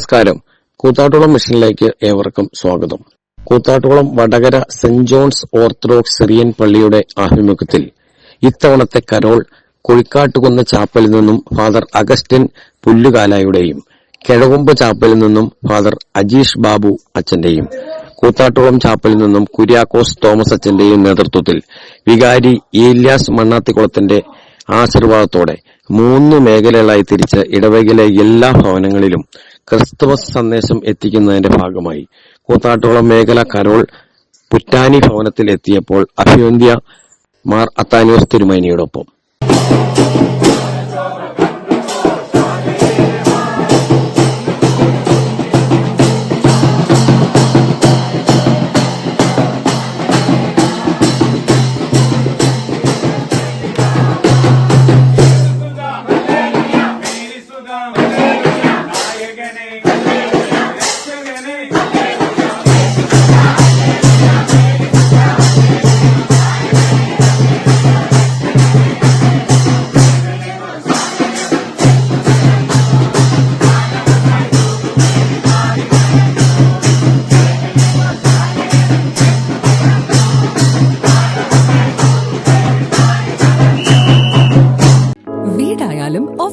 നമസ്കാരം. കൂത്താട്ടുളം മിഷനിലേക്ക് ഏവർക്കും സ്വാഗതം. Koothattukulam Vadakara saint John's orthodox Syrian പള്ളിയുടെ ആഭിമുഖ്യത്തിൽ ഇത്തവണത്തെ കരോൾ കുഴിക്കാട്ടുകുന്ന ചാപ്പലിൽ നിന്നും ഫാദർ അഗസ്റ്റിൻ പുല്ലുകാലായുടെയും കിഴകുമ്പ് ചാപ്പലിൽ നിന്നും ഫാദർ അജീഷ് ബാബു അച്ഛന്റെയും കൂത്താട്ടുകുളം ചാപ്പലിൽ നിന്നും കുര്യാക്കോസ് തോമസ് അച്ഛന്റെയും നേതൃത്വത്തിൽ വികാരി ഏലിയാസ് മണ്ണാത്തിക്കുളത്തിന്റെ ആശീർവാദത്തോടെ മൂന്ന് മേഖലകളായി തിരിച്ച് ഇടവകയിലെ എല്ലാ ഭവനങ്ങളിലും ക്രിസ്തുമസ് സന്ദേശം എത്തിക്കുന്നതിന്റെ ഭാഗമായി. കൂത്താട്ടുകുളം മേഖല കരോൾ പുറ്റാനി ഭവനത്തിൽ എത്തിയപ്പോൾ അഭിവന്ധ്യ മാർ അത്താനിയോസ് തിരുമേനിയോടൊപ്പം.